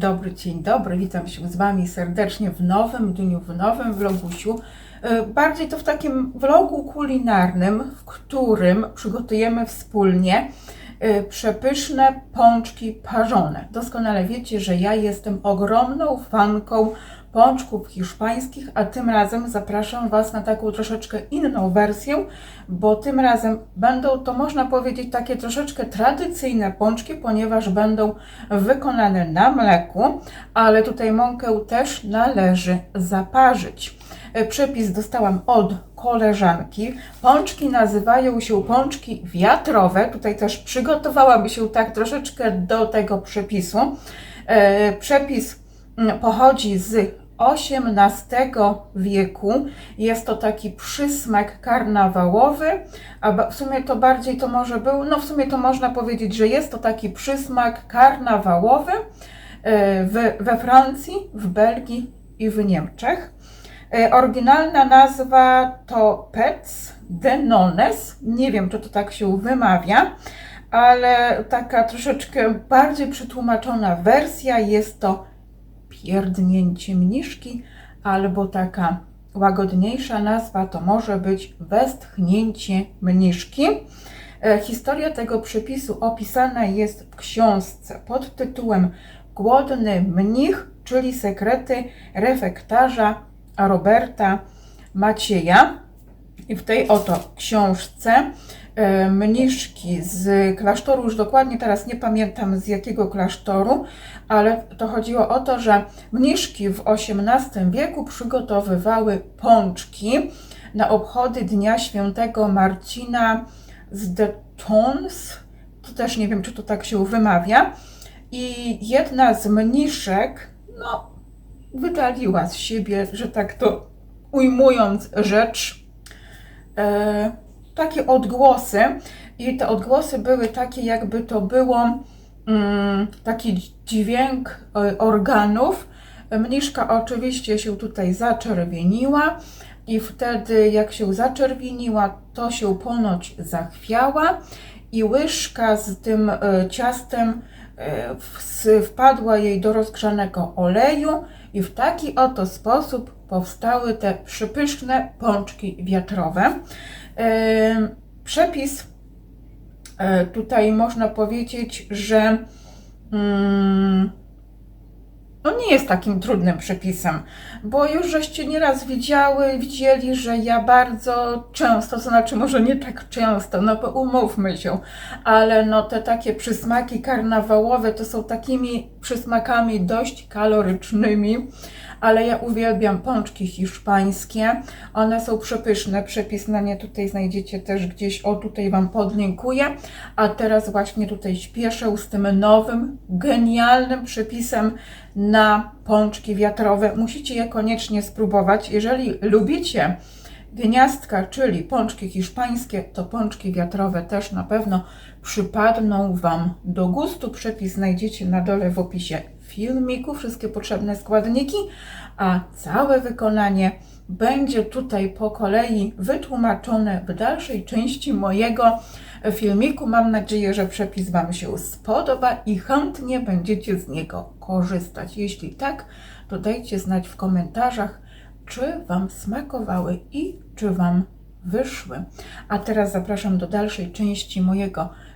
dobry, dzień dobry. Witam się z Wami serdecznie w nowym dniu, w nowym vlogusiu. E, Bardziej to w takim vlogu kulinarnym, w którym przygotujemy wspólnie e, przepyszne pączki parzone. Doskonale wiecie, że ja jestem ogromną fanką pączków hiszpańskich, a tym razem zapraszam Was na taką troszeczkę inną wersję, bo tym razem będą to można powiedzieć takie troszeczkę tradycyjne pączki, ponieważ będą wykonane na mleku, ale tutaj mąkę też należy zaparzyć. E, Przepis dostałam od koleżanki. Pączki nazywają się pączki wiatrowe. Tutaj też przygotowałam się tak troszeczkę do tego przepisu. E, Przepis pochodzi z XVIII wieku. Jest to taki przysmak karnawałowy, a w sumie to bardziej to może był, no w sumie to można powiedzieć, że jest to taki przysmak karnawałowy e, we Francji, w Belgii i w Niemczech. E, Oryginalna nazwa to Pets de Nones. Nie wiem, czy to tak się wymawia, ale taka troszeczkę bardziej przetłumaczona wersja jest to pierdnięcie mniszki, albo taka łagodniejsza nazwa to może być westchnięcie mniszki. E, Historia tego przepisu opisana jest w książce pod tytułem Głodny mnich, czyli sekrety refektarza Roberta Macieja. I w tej oto książce mniszki z klasztoru, już dokładnie teraz nie pamiętam z jakiego klasztoru, ale to chodziło o to, że mniszki w XVIII wieku przygotowywały pączki na obchody Dnia Świętego Marcina z de Tours. To też nie wiem, czy to tak się wymawia. I jedna z mniszek, no, wydaliła z siebie, że tak to ujmując rzecz, e, takie odgłosy. I te odgłosy były takie, jakby to było mm, taki dźwięk e, organów. Mniszka oczywiście się tutaj zaczerwieniła i wtedy jak się zaczerwieniła, to się ponoć zachwiała i łyżka z tym e, ciastem e, wpadła jej do rozgrzanego oleju i w taki oto sposób powstały te przypyszne pączki wiatrowe. Przepis e, tutaj można powiedzieć, że mm, no nie jest takim trudnym przepisem, bo już żeście nieraz widziały, widzieli, że ja bardzo często, to znaczy może nie tak często, no bo umówmy się, ale no te takie przysmaki karnawałowe to są takimi przysmakami dość kalorycznymi, ale ja uwielbiam pączki hiszpańskie. One są przepyszne. Przepis na nie tutaj znajdziecie też gdzieś. O, tutaj Wam podlinkuję. A teraz właśnie tutaj śpieszę z tym nowym, genialnym przepisem na pączki wiatrowe. Musicie je koniecznie spróbować. Jeżeli lubicie gniazdka, czyli pączki hiszpańskie, to pączki wiatrowe też na pewno przypadną Wam do gustu. Przepis znajdziecie na dole w opisie filmiku, wszystkie potrzebne składniki, a całe wykonanie będzie tutaj po kolei wytłumaczone w dalszej części mojego filmiku. Mam nadzieję, że przepis Wam się spodoba i chętnie będziecie z niego korzystać. Jeśli tak, to dajcie znać w komentarzach, czy Wam smakowały i czy Wam wyszły. A teraz zapraszam do dalszej części mojego filmiku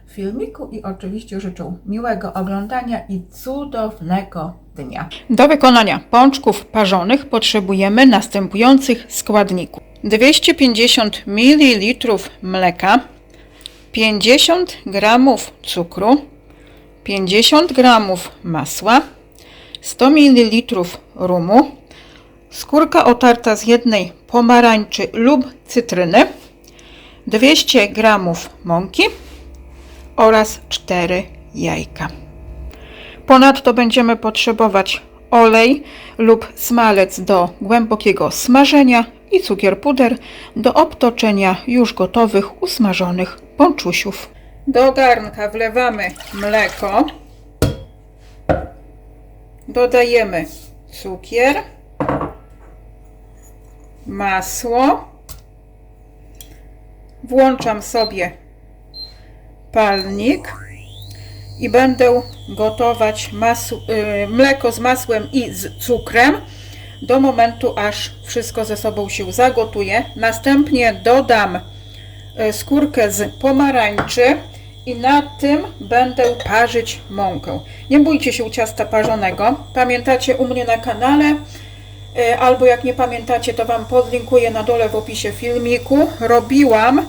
i oczywiście życzę miłego oglądania i cudownego dnia. Do wykonania pączków parzonych potrzebujemy następujących składników. 250 ml mleka, 50 g cukru, 50 g masła, 100 ml rumu, skórka otarta z jednej pomarańczy lub cytryny, 200 g mąki oraz 4 jajka. Ponadto będziemy potrzebować olej lub smalec do głębokiego smażenia i cukier puder do obtoczenia już gotowych usmażonych pączusiów. Do garnka wlewamy mleko. Dodajemy cukier, masło. Włączam sobie palnik i będę gotować y, mleko z masłem i z cukrem do momentu, aż wszystko ze sobą się zagotuje. Następnie dodam y, skórkę z pomarańczy i na tym będę parzyć mąkę. Nie bójcie się ciasta parzonego. Pamiętacie u mnie na kanale, y, albo jak nie pamiętacie, to Wam podlinkuję na dole w opisie filmiku. Robiłam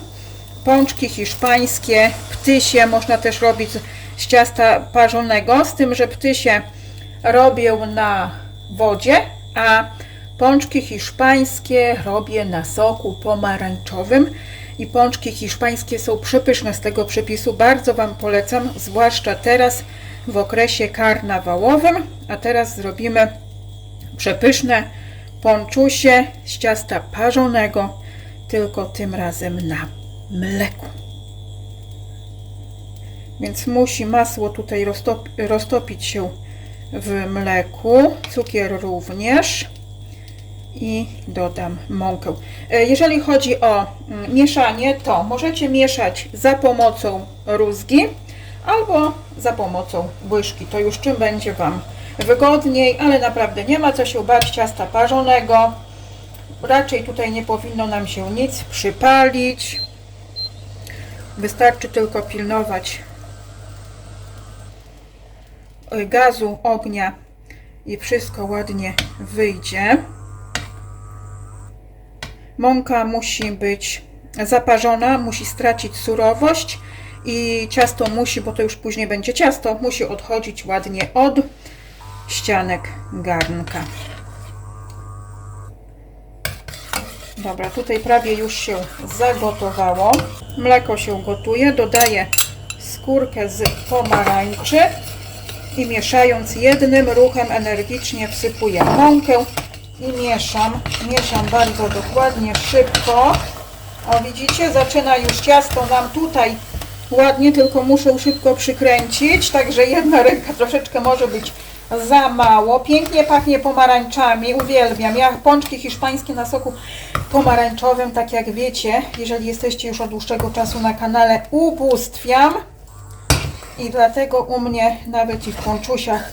pączki hiszpańskie, ptysie można też robić z ciasta parzonego, z tym, że ptysie robię na wodzie, a pączki hiszpańskie robię na soku pomarańczowym. I pączki hiszpańskie są przepyszne z tego przepisu, bardzo Wam polecam, zwłaszcza teraz w okresie karnawałowym, a teraz zrobimy przepyszne ponczusie z ciasta parzonego, tylko tym razem na mleku. Więc musi masło tutaj roztop roztopić się w mleku, cukier również i dodam mąkę. E, Jeżeli chodzi o mm, mieszanie, to możecie mieszać za pomocą rózgi albo za pomocą łyżki. To już czym będzie Wam wygodniej, ale naprawdę nie ma co się bać ciasta parzonego. Raczej tutaj nie powinno nam się nic przypalić. Wystarczy tylko pilnować y, gazu, ognia i wszystko ładnie wyjdzie. Mąka musi być zaparzona, musi stracić surowość i ciasto musi, bo to już później będzie ciasto, musi odchodzić ładnie od ścianek garnka. Dobra, tutaj prawie już się zagotowało. Mleko się gotuje. Dodaję skórkę z pomarańczy i mieszając jednym ruchem energicznie wsypuję mąkę i mieszam. Mieszam bardzo dokładnie, szybko. O widzicie, zaczyna już ciasto nam tutaj ładnie, tylko muszę szybko przykręcić, także jedna ręka troszeczkę może być za mało. Pięknie pachnie pomarańczami, uwielbiam. Ja pączki hiszpańskie na soku pomarańczowym, tak jak wiecie, jeżeli jesteście już od dłuższego czasu na kanale, ubóstwiam. I dlatego u mnie nawet i w pączusiach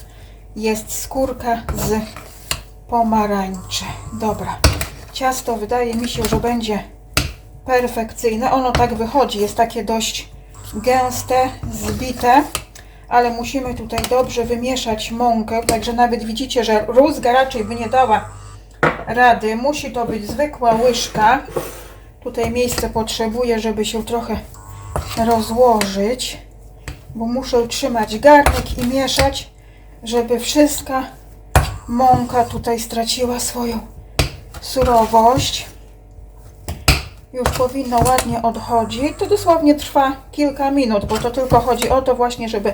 jest skórka z pomarańczy. Dobra, ciasto wydaje mi się, że będzie perfekcyjne. Ono tak wychodzi, jest takie dość gęste, zbite, ale musimy tutaj dobrze wymieszać mąkę, także nawet widzicie, że rózga raczej by nie dała rady. Musi to być zwykła łyżka. Tutaj miejsce potrzebuję, żeby się trochę rozłożyć, bo muszę trzymać garnek i mieszać, żeby wszystka mąka tutaj straciła swoją surowość. Już powinno ładnie odchodzić. To dosłownie trwa kilka minut, bo to tylko chodzi o to właśnie, żeby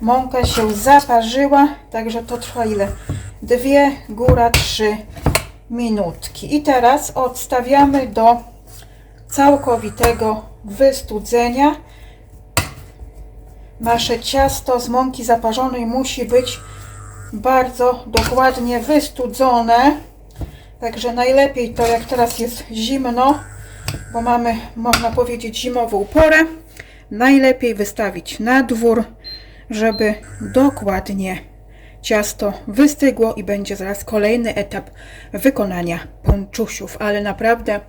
mąka się zaparzyła. Także to trwa ile? Dwie, góra trzy minutki. I teraz odstawiamy do całkowitego wystudzenia. Nasze ciasto z mąki zaparzonej musi być bardzo dokładnie wystudzone. Także najlepiej to jak teraz jest zimno, bo mamy, można powiedzieć, zimową porę. Najlepiej wystawić na dwór, żeby dokładnie ciasto wystygło i będzie zaraz kolejny etap wykonania ponczusiów. Ale naprawdę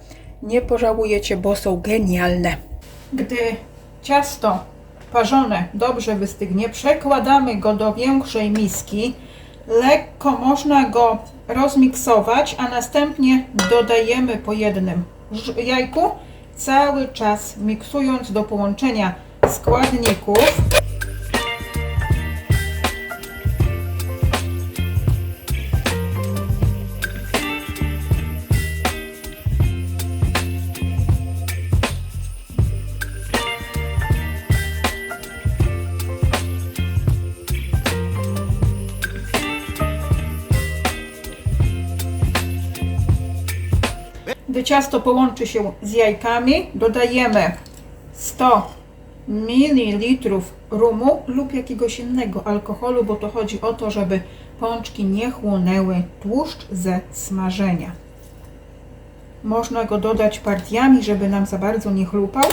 nie pożałujecie, bo są genialne. Gdy ciasto parzone dobrze wystygnie, przekładamy go do większej miski. Lekko można go rozmiksować, a następnie dodajemy po jednym jajku, cały czas miksując do połączenia składników. Ciasto połączy się z jajkami, dodajemy 100 ml rumu lub jakiegoś innego alkoholu, bo to chodzi o to, żeby pączki nie chłonęły tłuszcz ze smażenia. Można go dodać partiami, żeby nam za bardzo nie chlupał.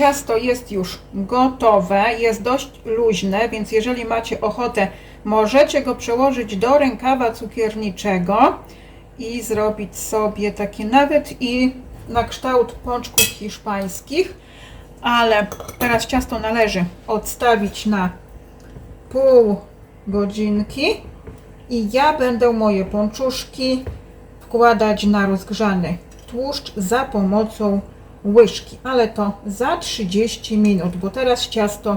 Ciasto jest już gotowe, jest dość luźne, więc jeżeli macie ochotę, możecie go przełożyć do rękawa cukierniczego i zrobić sobie takie nawet i na kształt pączków hiszpańskich, ale teraz ciasto należy odstawić na pół godzinki i ja będę moje pączuszki wkładać na rozgrzany tłuszcz za pomocą łyżki, ale to za 30 minut, bo teraz ciasto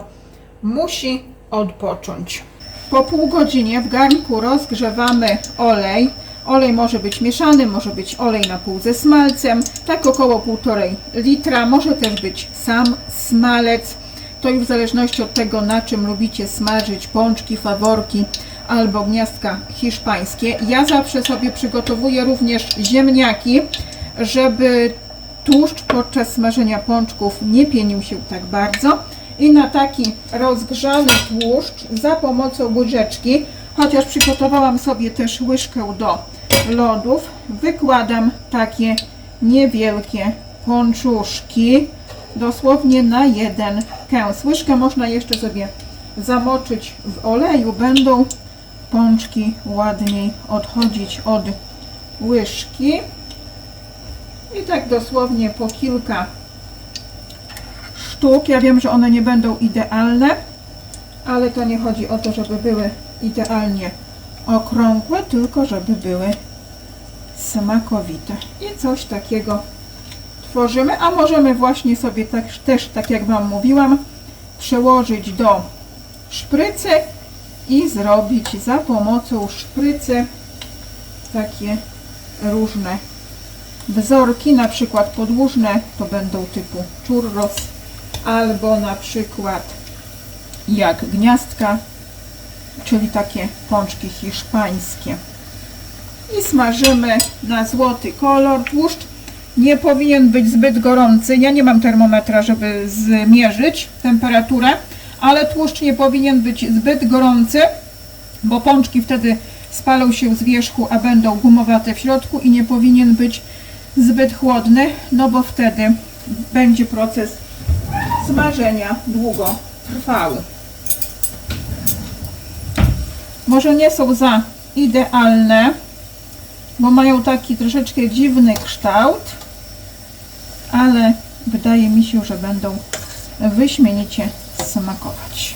musi odpocząć. Po pół godzinie w garnku rozgrzewamy olej. Olej może być mieszany, może być olej na pół ze smalcem, tak około 1,5 litra, może też być sam smalec. To już w zależności od tego, na czym lubicie smażyć pączki, faworki albo gniazdka hiszpańskie. Ja zawsze sobie przygotowuję również ziemniaki, żeby tłuszcz podczas smażenia pączków nie pienił się tak bardzo. I na taki rozgrzany tłuszcz za pomocą łyżeczki, chociaż przygotowałam sobie też łyżkę do lodów, wykładam takie niewielkie pączuszki, dosłownie na jeden kęs. Łyżkę można jeszcze sobie zamoczyć w oleju, będą pączki ładniej odchodzić od łyżki. I tak dosłownie po kilka sztuk. Ja wiem, że one nie będą idealne, ale to nie chodzi o to, żeby były idealnie okrągłe, tylko żeby były smakowite. I coś takiego tworzymy, a możemy właśnie sobie tak, też, tak jak Wam mówiłam, przełożyć do szprycy i zrobić za pomocą szprycy takie różne wzorki, na przykład podłużne to będą typu churros, albo na przykład jak gniazdka, czyli takie pączki hiszpańskie. I smażymy na złoty kolor. Tłuszcz nie powinien być zbyt gorący. Ja nie mam termometra, żeby zmierzyć temperaturę, ale tłuszcz nie powinien być zbyt gorący, bo pączki wtedy spalą się z wierzchu, a będą gumowate w środku i nie powinien być zbyt chłodny, no bo wtedy będzie proces smażenia długo trwały. Może nie są za idealne, bo mają taki troszeczkę dziwny kształt, ale wydaje mi się, że będą wyśmienicie smakować.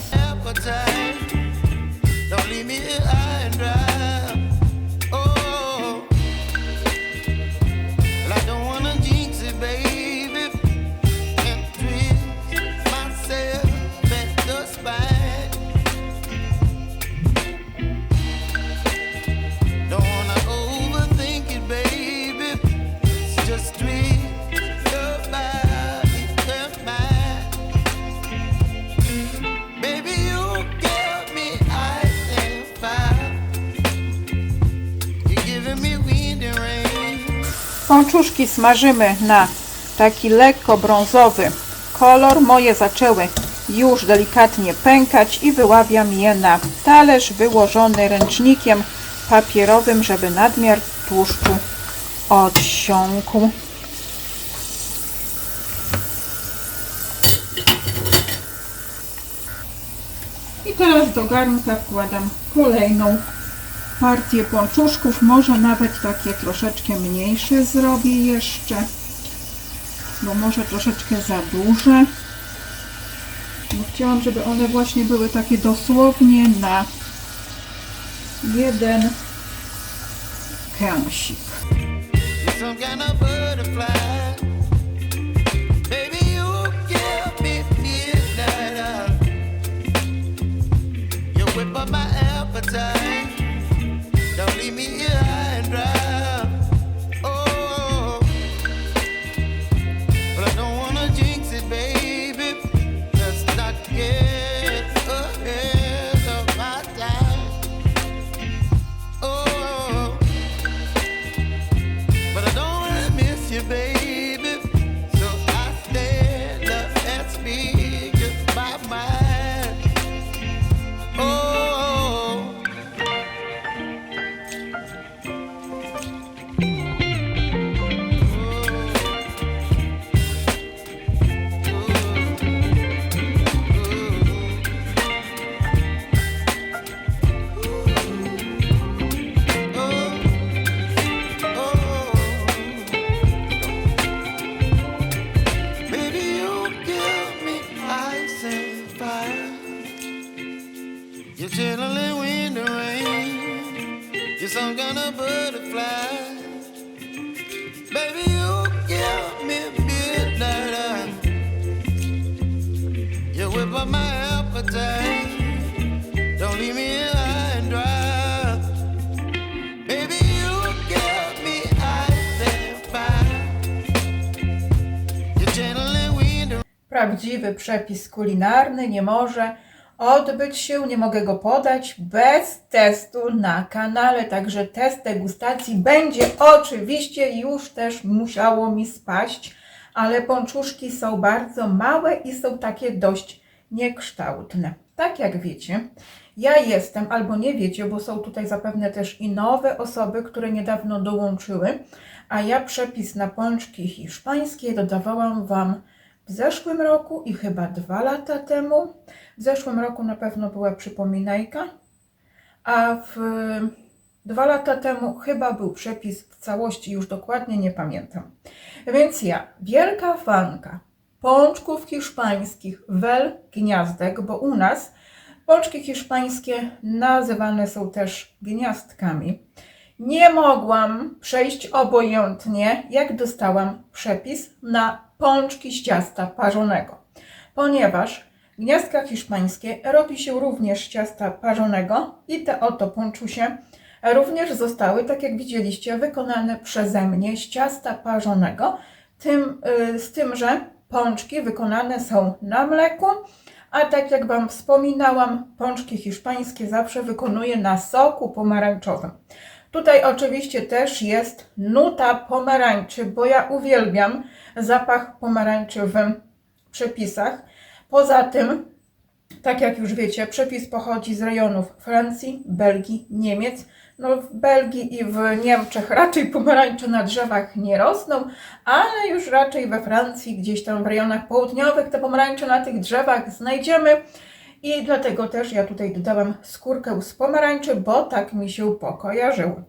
Pączuszki smażymy na taki lekko brązowy kolor. Moje zaczęły już delikatnie pękać i wyławiam je na talerz wyłożony ręcznikiem papierowym, żeby nadmiar tłuszczu odsiąkł. I teraz do garnka wkładam kolejną partię pączuszków, może nawet takie troszeczkę mniejsze zrobię jeszcze, bo może troszeczkę za duże. Bo chciałam, żeby one właśnie były takie dosłownie na jeden kęsik. Prawdziwy przepis kulinarny nie może odbyć się, nie mogę go podać bez testu na kanale. Także test degustacji będzie oczywiście już też musiało mi spaść, ale pączuszki są bardzo małe i są takie dość niekształtne. Tak jak wiecie, ja jestem, albo nie wiecie, bo są tutaj zapewne też i nowe osoby, które niedawno dołączyły, a ja przepis na pączki hiszpańskie dodawałam Wam w zeszłym roku i chyba dwa lata temu. W zeszłym roku na pewno była przypominajka, a w dwa lata temu chyba był przepis w całości, już dokładnie nie pamiętam. Więc ja, wielka fanka pączków hiszpańskich wel gniazdek, bo u nas pączki hiszpańskie nazywane są też gniazdkami. Nie mogłam przejść obojętnie, jak dostałam przepis na pączki z ciasta parzonego, ponieważ gniazdka hiszpańskie robi się również z ciasta parzonego i te oto pączusie również zostały, tak jak widzieliście, wykonane przeze mnie z ciasta parzonego, tym, y, z tym, że pączki wykonane są na mleku, a tak jak Wam wspominałam, pączki hiszpańskie zawsze wykonuję na soku pomarańczowym. Tutaj oczywiście też jest nuta pomarańczy, bo ja uwielbiam zapach pomarańczy w przepisach. Poza tym, tak jak już wiecie, przepis pochodzi z rejonów Francji, Belgii, Niemiec. No w Belgii i w Niemczech raczej pomarańcze na drzewach nie rosną, ale już raczej we Francji, gdzieś tam w rejonach południowych te pomarańcze na tych drzewach znajdziemy. I dlatego też ja tutaj dodałam skórkę z pomarańczy, bo tak mi się pokojarzyło.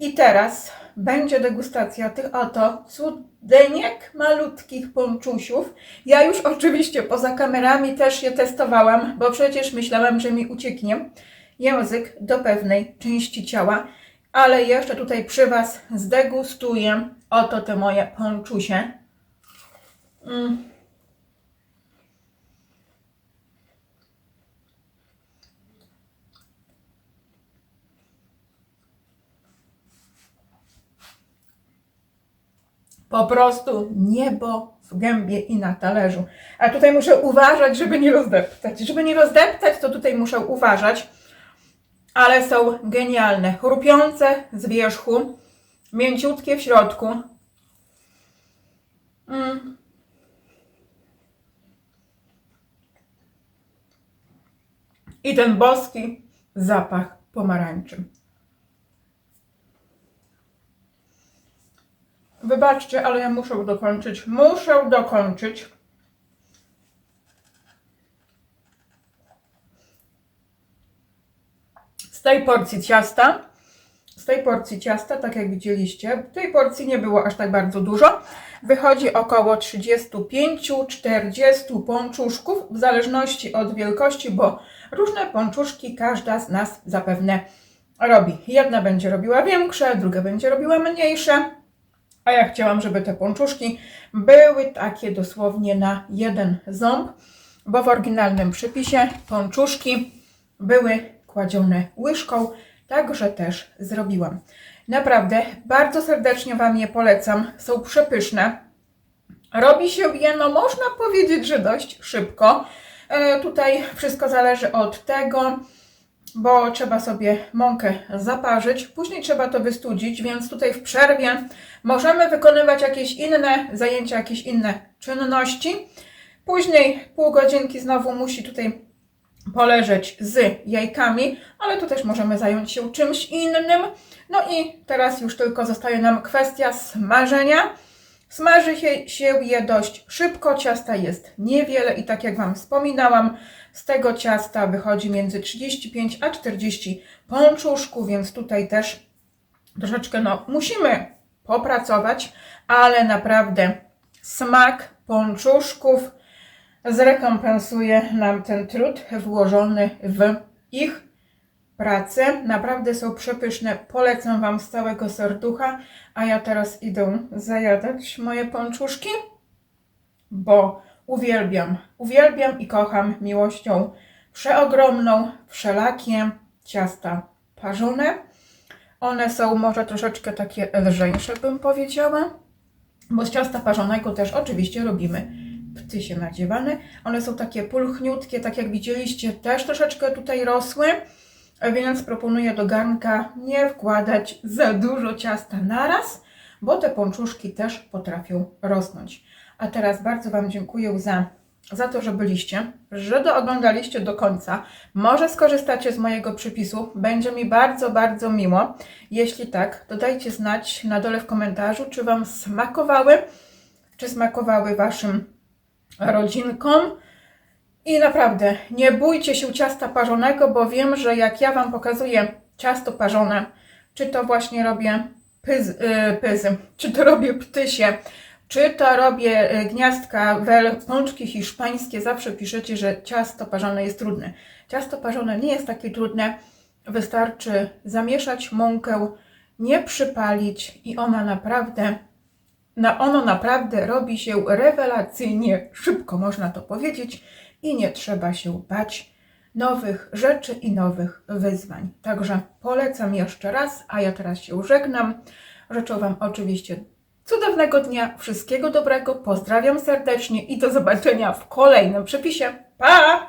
I teraz będzie degustacja tych oto cudeńek malutkich pączusiów. Ja już oczywiście poza kamerami też je testowałam, bo przecież myślałam, że mi ucieknie język do pewnej części ciała. Ale jeszcze tutaj przy Was zdegustuję oto te moje pączusie. Mm. Po prostu niebo w gębie i na talerzu. A tutaj muszę uważać, żeby nie rozdeptać. Żeby nie rozdeptać, to tutaj muszę uważać. Ale są genialne. Chrupiące z wierzchu, mięciutkie w środku. Mm. I ten boski zapach pomarańczy. Wybaczcie, ale ja muszę dokończyć. Muszę dokończyć. Z tej porcji ciasta, z tej porcji ciasta, tak jak widzieliście, tej porcji nie było aż tak bardzo dużo. Wychodzi około 35-40 pączuszków, w zależności od wielkości, bo różne pączuszki każda z nas zapewne robi. Jedna będzie robiła większe, druga będzie robiła mniejsze. A ja chciałam, żeby te pączuszki były takie dosłownie na jeden ząb, bo w oryginalnym przepisie pączuszki były kładzione łyżką, także też zrobiłam. Naprawdę bardzo serdecznie Wam je polecam, są przepyszne. Robi się je, no można powiedzieć, że dość szybko. E, tutaj wszystko zależy od tego, bo trzeba sobie mąkę zaparzyć, później trzeba to wystudzić, więc tutaj w przerwie możemy wykonywać jakieś inne zajęcia, jakieś inne czynności. Później pół godzinki znowu musi tutaj poleżeć z jajkami, ale tu też możemy zająć się czymś innym. No i teraz już tylko zostaje nam kwestia smażenia. Smaży się, się je dość szybko, ciasta jest niewiele i tak jak Wam wspominałam, z tego ciasta wychodzi między 35 a 40 pączuszków, więc tutaj też troszeczkę no, musimy popracować, ale naprawdę smak pączuszków zrekompensuje nam ten trud włożony w ich pracy. Naprawdę są przepyszne. Polecam Wam z całego serducha. A ja teraz idę zajadać moje pączuszki, bo uwielbiam, uwielbiam i kocham miłością przeogromną wszelakie ciasta parzone. One są może troszeczkę takie lżejsze, bym powiedziała, bo z ciasta parzonego też oczywiście robimy ptysie nadziewane. One są takie pulchniutkie, tak jak widzieliście, też troszeczkę tutaj rosły, więc proponuję do garnka nie wkładać za dużo ciasta naraz, bo te pączuszki też potrafią rosnąć. A teraz bardzo Wam dziękuję za, za to, że byliście, że dooglądaliście do końca. Może skorzystacie z mojego przypisu, będzie mi bardzo, bardzo miło. Jeśli tak, to dajcie znać na dole w komentarzu, czy Wam smakowały, czy smakowały Waszym rodzinkom. I naprawdę, nie bójcie się ciasta parzonego, bo wiem, że jak ja Wam pokazuję ciasto parzone, czy to właśnie robię pyz, y, pyzy, czy to robię ptysie, czy to robię y, gniazdka, wel, pączki hiszpańskie, zawsze piszecie, że ciasto parzone jest trudne. Ciasto parzone nie jest takie trudne, wystarczy zamieszać mąkę, nie przypalić i ona naprawdę na ono naprawdę robi się rewelacyjnie szybko, można to powiedzieć, i nie trzeba się bać nowych rzeczy i nowych wyzwań. Także polecam jeszcze raz, a ja teraz się żegnam. Życzę Wam oczywiście cudownego dnia, wszystkiego dobrego, pozdrawiam serdecznie i do zobaczenia w kolejnym przepisie. Pa!